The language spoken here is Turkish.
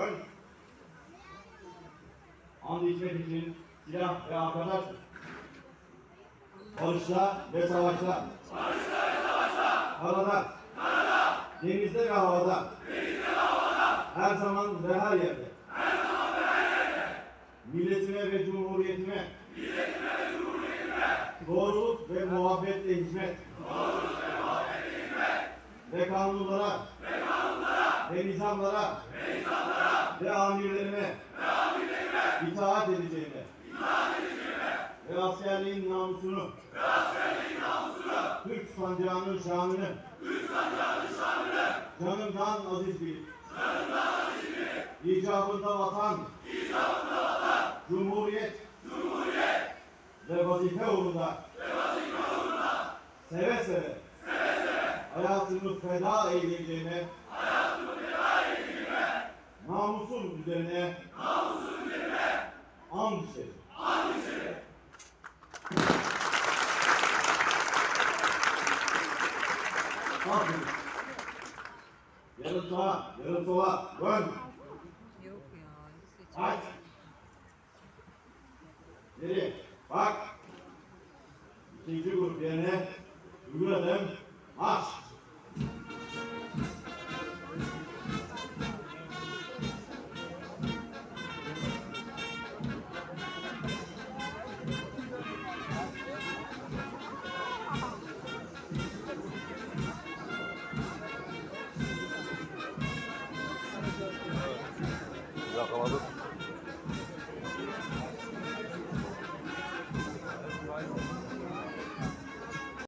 Ön. And içmek için silah ve arkadaştır. Barışta ve savaşta. Barışta ve savaşta. Karada. Karada. Denizde ve havada. Denizde ve havada. Her zaman ve her yerde. Her zaman ve her yerde. Milletime ve cumhuriyetime. Milletime ve cumhuriyetime. Doğruluk ve muhabbetle hizmet. Doğruluk ve muhabbetle hizmet. Ve kanunlara. Ve kanunlara. Ve nizamlara. Ve nizamlara. Ve amirlerime. Ve amirlerime. İtaat edeceğime. Ve askerliğin namusunu. Ve askerliğin namusunu. Türk sancağının şanını. Türk sancağının şanını. Canımdan aziz bilip. Canımdan aziz bilip. İcabında vatan. İcabında vatan. Cumhuriyet. Cumhuriyet. Ve vazife uğrunda. Ve vazife uğrunda. Seve seve. Seve seve. Hayatımı feda eyleyeceğime. Hayatımı Namusum üzerine. Namusum üzerine. And içerim. Aferin. Yarın sağa, yarın sola, dön. Yok ya. Aç. Geri, bak. İkinci grup yerine, adım, marş.